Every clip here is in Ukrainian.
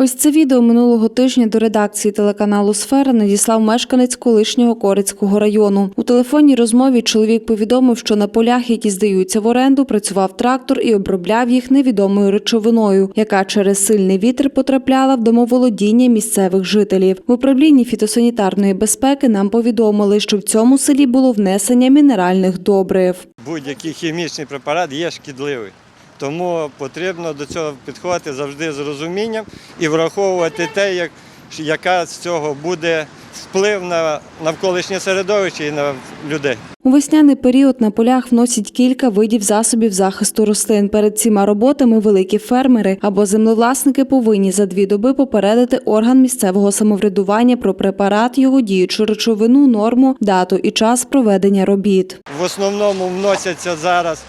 Ось це відео минулого тижня до редакції телеканалу Сфера надіслав мешканець колишнього Корицького району. У телефонній розмові чоловік повідомив, що на полях, які здаються в оренду, працював трактор і обробляв їх невідомою речовиною, яка через сильний вітер потрапляла в домоволодіння місцевих жителів. В управлінні фітосанітарної безпеки нам повідомили, що в цьому селі було внесення мінеральних добрив. будь-який хімічний препарат є шкідливий. Тому потрібно до цього підходити завжди з розумінням і враховувати те, як, яка з цього буде вплив на навколишнє середовище і на людей. У весняний період на полях вносять кілька видів засобів захисту рослин. Перед цими роботами великі фермери або землевласники повинні за дві доби попередити орган місцевого самоврядування про препарат, його діючу речовину, норму, дату і час проведення робіт. В основному вносяться зараз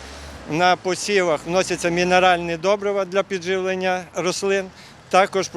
на посівах вносяться мінеральні добрива для підживлення рослин. Також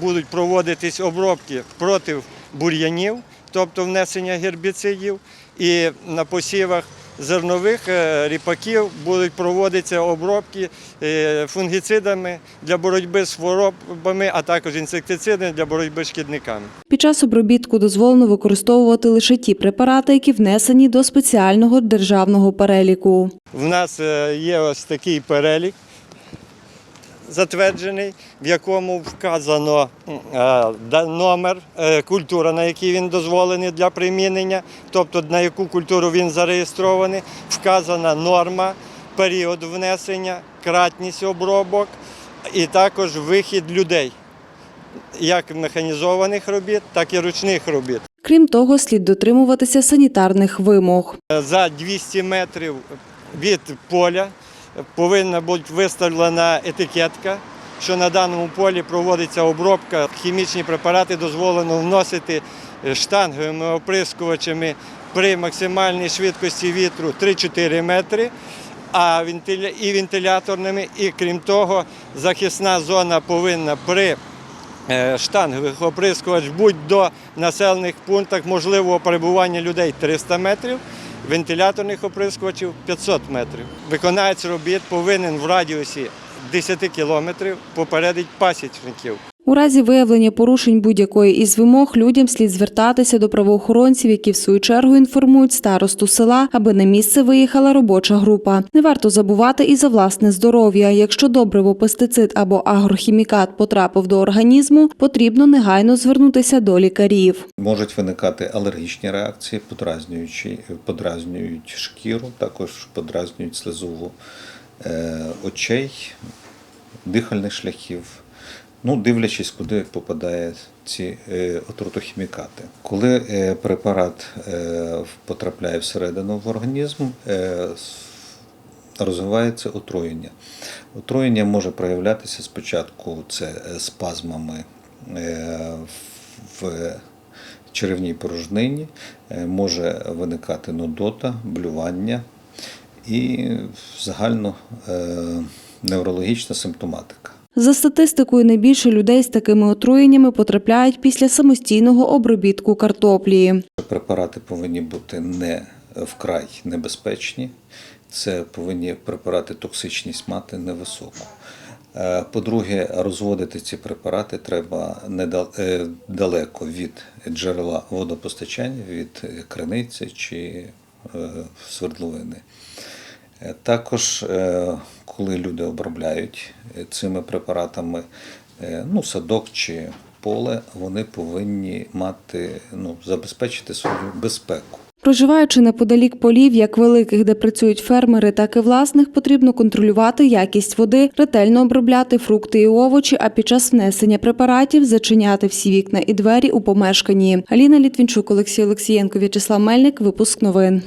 будуть проводитись обробки проти бур'янів, тобто внесення гербіцидів. І на посівах зернових е, ріпаків будуть проводитися обробки е, фунгіцидами для боротьби з хворобами, а також інсектицидами для боротьби з шкідниками. Під час обробітку дозволено використовувати лише ті препарати, які внесені до спеціального державного переліку. В нас е, є ось такий перелік затверджений, в якому вказано е, номер, е, культура, на якій він дозволений для примінення, тобто на яку культуру він зареєстрований, вказана норма, період внесення, кратність обробок і також вихід людей, як механізованих робіт, так і ручних робіт. Крім того, слід дотримуватися санітарних вимог. За 200 метрів від поля повинна бути виставлена етикетка, що на даному полі проводиться обробка. Хімічні препарати дозволено вносити штанговими оприскувачами при максимальній швидкості вітру 3-4 метри. А і вентиляторними, і крім того, захисна зона повинна при е, штангових оприскувач будь-до населених пунктах можливого перебування людей 300 метрів, вентиляторних оприскувачів 500 метрів. Виконавець робіт повинен в радіусі 10 кілометрів попередити пасічників. У разі виявлення порушень будь-якої із вимог людям слід звертатися до правоохоронців, які в свою чергу інформують старосту села, аби на місце виїхала робоча група. Не варто забувати і за власне здоров'я. Якщо добриво, пестицид або агрохімікат потрапив до організму, потрібно негайно звернутися до лікарів. Можуть виникати алергічні реакції, подразнюючи, подразнюють шкіру, також подразнюють слизову е, очей, дихальних шляхів. Ну, дивлячись, куди попадає ці е, отрутохімікати. Коли е, препарат е, потрапляє всередину в організм, розвивається отруєння. Отруєння може проявлятися спочатку це спазмами в черевній порожнині, може виникати нудота, блювання і загально неврологічна симптоматика. За статистикою, найбільше людей з такими отруєннями потрапляють після самостійного обробітку картоплі. Препарати повинні бути не вкрай небезпечні. Це повинні препарати токсичність мати невисоку. Е, По-друге, розводити ці препарати треба неда- е, від джерела водопостачання, від криниці чи е, свердловини. Також, коли люди обробляють е, цими препаратами е, ну, садок чи поле, вони повинні мати, ну, забезпечити свою безпеку. Проживаючи неподалік полів, як великих, де працюють фермери, так і власних, потрібно контролювати якість води, ретельно обробляти фрукти і овочі, а під час внесення препаратів зачиняти всі вікна і двері у помешканні. Аліна Літвінчук, Олексій Олексієнко, В'ячеслав Мельник. Випуск новин.